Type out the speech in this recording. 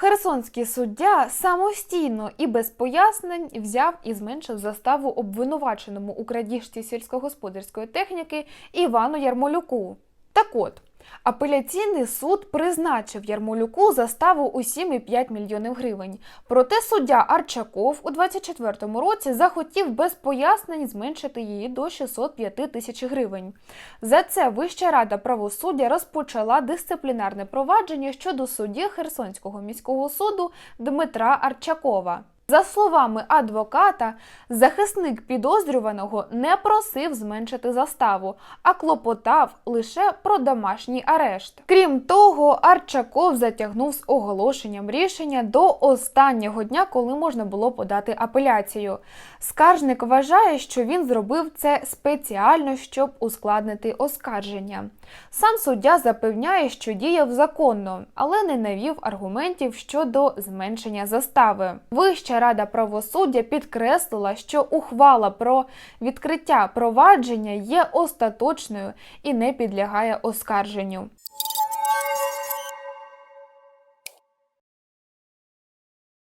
Херсонський суддя самостійно і без пояснень взяв і зменшив заставу обвинуваченому у крадіжці сільськогосподарської техніки Івану Ярмолюку. Так от, апеляційний суд призначив Ярмолюку заставу у 7,5 мільйонів гривень. Проте суддя Арчаков у 24-му році захотів без пояснень зменшити її до 605 тисяч гривень. За це Вища рада правосуддя розпочала дисциплінарне провадження щодо судді Херсонського міського суду Дмитра Арчакова. За словами адвоката, захисник підозрюваного не просив зменшити заставу, а клопотав лише про домашній арешт. Крім того, Арчаков затягнув з оголошенням рішення до останнього дня, коли можна було подати апеляцію. Скаржник вважає, що він зробив це спеціально, щоб ускладнити оскарження. Сам суддя запевняє, що діяв законно, але не навів аргументів щодо зменшення застави. Вища рада правосуддя підкреслила, що ухвала про відкриття провадження є остаточною і не підлягає оскарженню.